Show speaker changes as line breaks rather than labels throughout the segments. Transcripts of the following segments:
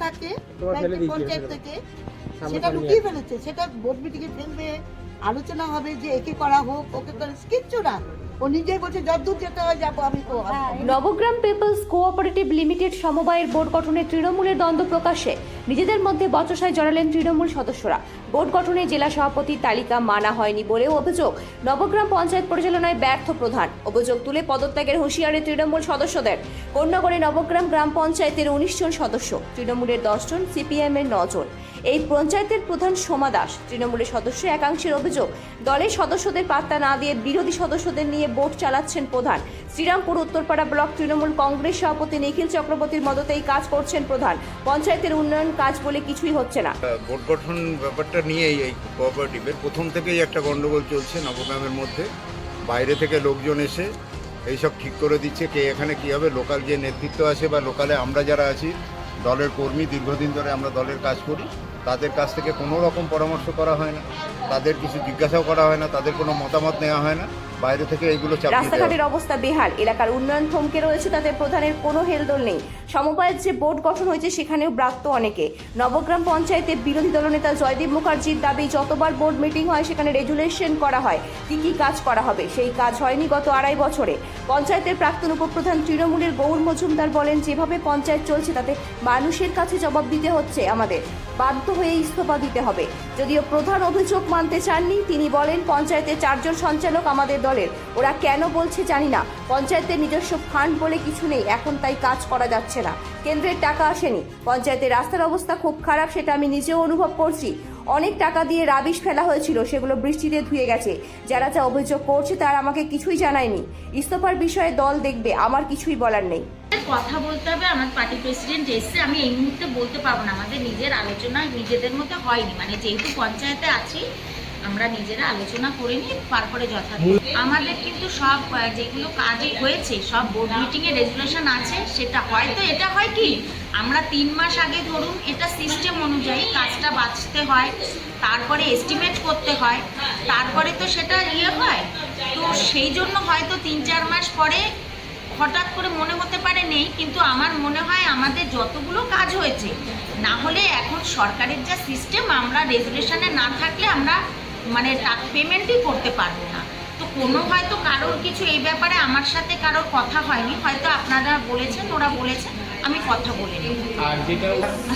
ফেলে
পঞ্চায়েত। থেকে। সেটা ঢুকিয়ে ফেলেছে সেটা বোর্ড মিটিংয়ে ফেলবে আলোচনা হবে যে একে করা হোক ওকে করে কিচ্ছু না। ও নিজেই বলছে যতদূর যেতে হয় যাব আমি তো
নবগ্রাম পিপলস কোঅপারেটিভ লিমিটেড সমবায়ের বোর্ড গঠনে তৃণমূলের দ্বন্দ্ব প্রকাশ্যে। নিজেদের মধ্যে বচসায় জড়ালেন তৃণমূল সদস্যরা। বোর্ড গঠনে জেলা সভাপতির তালিকা মানা হয়নি বলেও অভিযোগ। নবগ্রাম পঞ্চায়েত পরিচালনায় ব্যর্থ প্রধান। অভিযোগ তুলে পদত্যাগের হুঁশিয়ারি তৃণমূল সদস্যদের। কন্যাগড়ে নবগ্রাম গ্রাম পঞ্চায়েতের উনিশ জন সদস্য তৃণমূলের দশজন সিপিএম এর নজন এই পঞ্চায়েতের প্রধান সোমা দাস তৃণমূলের সদস্য একাংশের অভিযোগ দলের সদস্যদের পাত্তা না দিয়ে বিরোধী সদস্যদের নিয়ে ভোট চালাচ্ছেন প্রধান। শ্রীরামপুর, উত্তরপাড়া ব্লক তৃণমূল কংগ্রেস সভাপতি নিখিল চক্রবর্তীর মদতেই কাজ করছেন প্রধান। পঞ্চায়েতের উন্নয়ন কাজ বলে কিছুই হচ্ছে না।
ভোট গঠন ব্যাপারটা নিয়েই এই কোঅপারেটিভের প্রথম থেকেই একটা গন্ডগোল চলছে নবগ্রামের মধ্যে। বাইরে থেকে লোকজন এসে এইসব ঠিক করে দিচ্ছে, কে এখানে কী হবে, লোকাল যে নেতৃত্ব আছে বা লোকালে আমরা যারা আছি, দলের কর্মী, দীর্ঘদিন ধরে আমরা দলের কাজ করি, তাদের কাছ থেকে কোনো রকম পরামর্শ করা হয় না। তাদের কিছু জিজ্ঞাসাও করা হয় না, তাদের কোনো মতামত নেওয়া হয় না। বাইরে থেকে এইগুলো
রাস্তাঘাটের অবস্থা বেহাল। এলাকার উন্নয়ন থমকে রয়েছে, তাতে প্রধানের কোনো হেলদোল নেই। সমবায়ের যে বোর্ড গঠন হয়েছে, সেখানেও ব্রাত্য অনেকে। নবগ্রাম পঞ্চায়েতে বিরোধী দলনেতা জয়দীপ মুখার্জির দাবি, যতবার বোর্ড মিটিং হয়, সেখানে রেজুলেশন করা হয়। কি কি কাজ করা হবে? সেই কাজ হয়নি গত আড়াই বছরে। পঞ্চায়েতের প্রাক্তন উপপ্রধান তৃণমূলের গৌর মজুমদার বলেন, যেভাবে পঞ্চায়েত চলছে, তাতে মানুষের কাছে জবাব দিতে হচ্ছে আমাদের। বাধ্য হয়ে ইস্তফা দিতে হবে। যদিও প্রধান অভিযোগ মানতে চাননি, তিনি বলেন, পঞ্চায়েতের চারজন সঞ্চালক আমাদের দলের। ওরা কেন বলছে জানি না। পঞ্চায়েতের নিজস্ব ফান্ড বলে কিছু নেই। এখন তাই কাজ করা যাচ্ছে না। কেন্দ্রের টাকা আসেনি। পঞ্চায়েতের রাস্তার অবস্থা খুব খারাপ, সেটা আমি নিজেও অনুভব করছি। অনেক টাকা দিয়ে রাবিশ ফেলা হয়েছিল, সেগুলো বৃষ্টিতে ধুয়ে গেছে। যারা যা অভিযোগ করছে তারা আমাকে কিছুই জানায়নি। ইস্তফার বিষয়ে দল দেখবে, আমার কিছুই বলার নেই।
কথা বলতে হবে, আমার পার্টি প্রেসিডেন্ট এসছে, আমি এই মুহূর্তে বলতে পারব না। আমাদের নিজের আলোচনা নিজেদের মধ্যে হয়নি। মানে যেহেতু পঞ্চায়েতে আছি আমরা নিজেরা আলোচনা করে নিই তারপরে যথাযথ। আমাদের কিন্তু সব যেগুলো কাজ হয়েছে, সব বোর্ড মিটিংয়ে রেজুলেশন আছে, সেটা হয়তো, এটা হয় কি? আমরা তিন মাস আগে ধরুন এটা সিস্টেম অনুযায়ী কাজটা বাঁচতে হয়, তারপরে এস্টিমেট করতে হয়, তারপরে তো সেটা ইয়ে হয়। তো সেই জন্য হয়তো তিন চার মাস পরে হঠাৎ করে মনে হতে পারে নেই, কিন্তু আমার মনে হয় আমাদের যতগুলো কাজ হয়েছে, না হলে এখন সরকারের যা সিস্টেম আমরা রেজুলেশনে না থাকলে আমরা মানে পেমেন্টই করতে পারব না। তো কোনো হয়তো কারোর কিছু এই ব্যাপারে আমার সাথে কারোর কথা হয়নি। হয়তো আপনারা বলেছেন ওরা বলেছেন আমি কথা বলে নেব।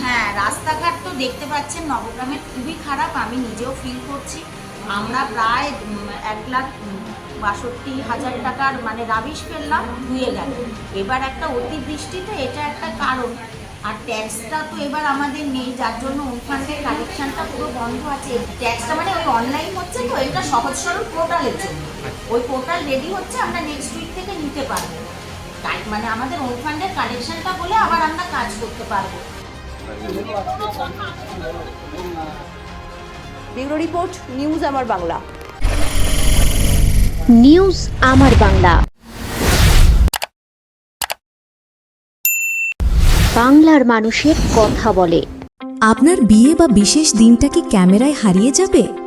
হ্যাঁ রাস্তাঘাট তো দেখতে পাচ্ছেন নবগ্রামের খুবই খারাপ আমি নিজেও ফিল করছি। আমরা প্রায় এক লাখ বাষট্টি হাজার টাকার মানে রাবিশ ফেললাম ধুয়ে গেল। এবার একটা অতিবৃষ্টিতে এটা একটা কারণ। আর ট্যাক্সটা তো এবার আমাদের নেই যার জন্য উনফান্ডের কালেকশনটা পুরো বন্ধ আছে। ট্যাক্সটা মানে অনলাইন হচ্ছে তো এটা সহজ সরল পোর্টালের জন্য। ওই পোর্টাল রেডি হচ্ছে আমরা নেক্সট উইক থেকে নিতে পারব। তাই মানে আমাদের কালেকশনটা বলে আবার আমরা কাজ করতে পারব।
ব্যুরো রিপোর্ট নিউজ আমার বাংলা।
নিউজ আমার বাংলা। বাংলার মানুষের কথা বলে।
আপনার বিয়ে বা বিশেষ দিনটা কি ক্যামেরায় হারিয়ে যাবে?